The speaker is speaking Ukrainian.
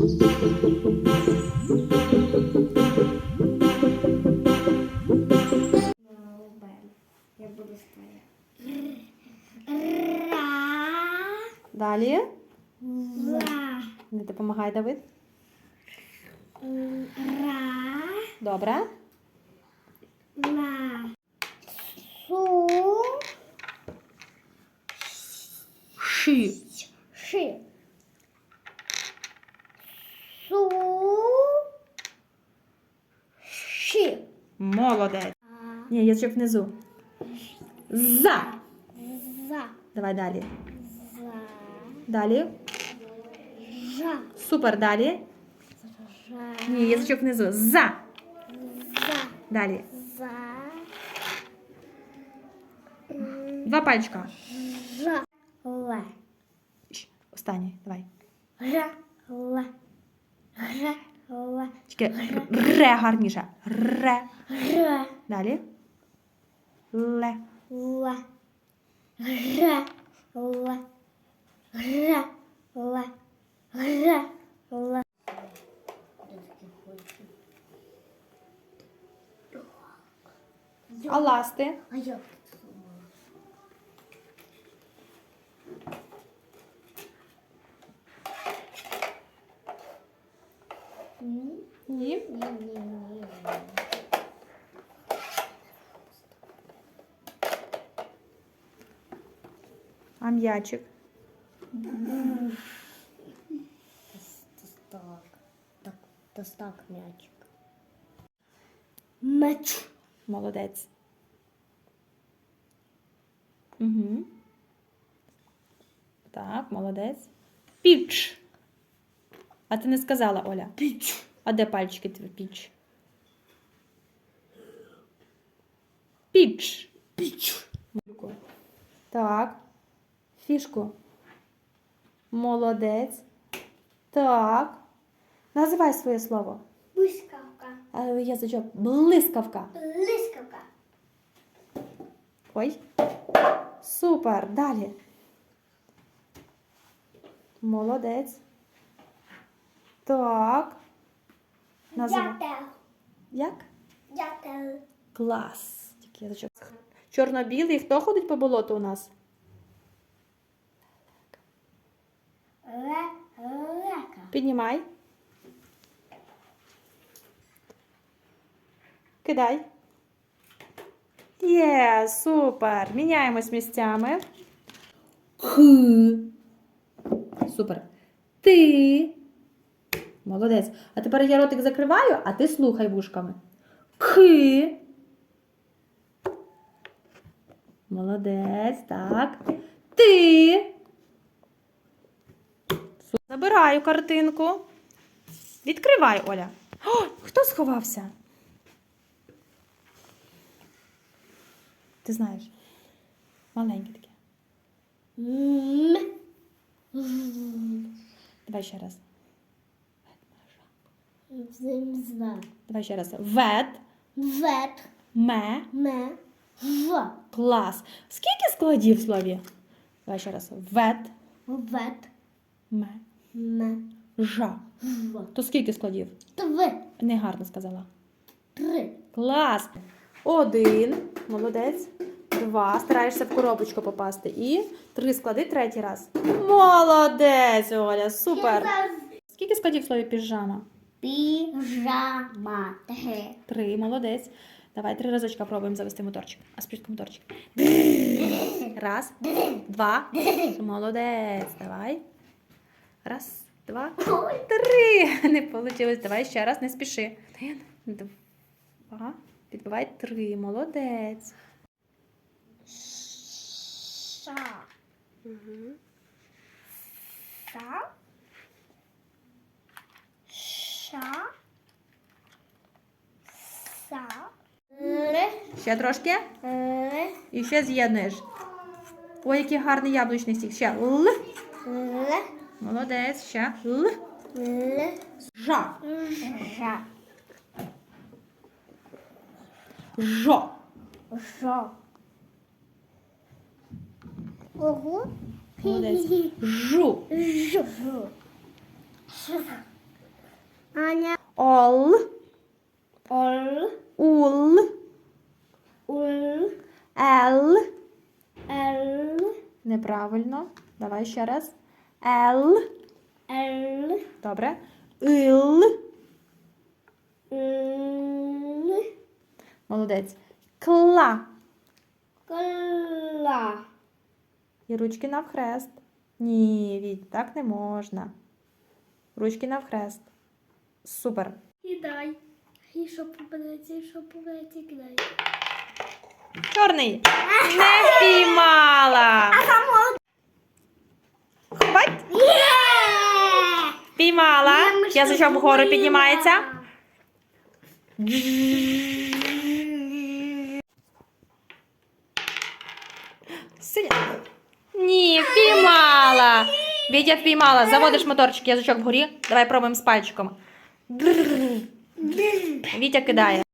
Я буду. Далі. Ра. Не допомагай, Давид. Ра. Добре. Ла. Су. Ши. Ши. Су. Ши. Молодець. Ні, язичок внизу. За. За. Давай далі. За. Далі. Жа. Супер, далі. Жа. Ні, язичок внизу. За. За. Далі. За. Два пальчика. Жа. Ле. Останній. Давай. Ра. Ле. Ра. Ле. Тільки ре гарніше. Ре. Ра. Далі. Ле. Ла. Ра. Ла. Ра. Ла. Ра. Ла. А ласти? А як? Ні. Ні. Ні, ні, ні. А м'ячик? Так. Так, то так м'ячик. Меч. Молодець. Угу. Так, молодець. Піч. А ти не сказала, Оля. Піч. А де пальчики твій піч? Піч. Піч. Так. Фішку. Молодець. Так. Називай своє слово. Блискавка. Е, Язичок. Блискавка. Блискавка. Ой. Супер. Далі. Молодець. Так. Дятел. Як? Дятел. Клас. Чорно-білий. Хто ходить по болоту у нас? Лека. Піднімай. Кидай. Є, супер. Міняємось місцями. Х. Супер. Ти. Молодець. А тепер я ротик закриваю, а ти слухай вушками. Х. Молодець. Так. Ти. Забираю картинку. Відкривай, Оля. О, хто сховався? Ти знаєш. Маленьке таке. Давай ще раз. Зимза. Давай ще раз. Вет, Вет. ме, Ме. В. клас. Скільки складів в слові? Давай ще раз. Вет, Вет. ме, Ме. жа. В. То скільки складів? Тв. Негарно сказала. Три. Клас. Один. Молодець. Два. Стараєшся в коробочку попасти. І три склади третій раз. Молодець, Оля. Супер. Скільки складів в слові піжама? Піжама. Три. Три. Молодець. Давай три разочка пробуємо завести моторчик. А спочатку моторчик. Раз, два. Молодець. Давай. Раз, два, три. Не вийшло. Давай ще раз, не спіши. Один, два. Підбивай три. Молодець. Ша. Ша. Ша. Са. Ле. Ще трошки. Ле. І ще з'єднуєш. Ой, який гарний яблучний сік. Ще л. Ле. Молодець. Ще л. Ле. Жа. Жа. Жо. Жо. Ого. Молодець. Жу. Жу. Жу. Аня. Ол. Ол. Ул. Ул. Ел. Ел. Неправильно. Давай ще раз. Ел. Ел. Добре. Ил. Л. Молодець. Кла. Кла. І ручки навхрест. Ні, Віть, так не можна. Ручки навхрест. Супер. Кидай. І що попадеться, і що попадеться, кидай. Чорний. Не впіймала. Хвать. Впіймала. Язичок вгору піднімається. Синя. Ні, впіймала. Вітя впіймала. Заводиш моторчик, язичок вгорі. Давай пробуємо з пальчиком. Вітя кидає.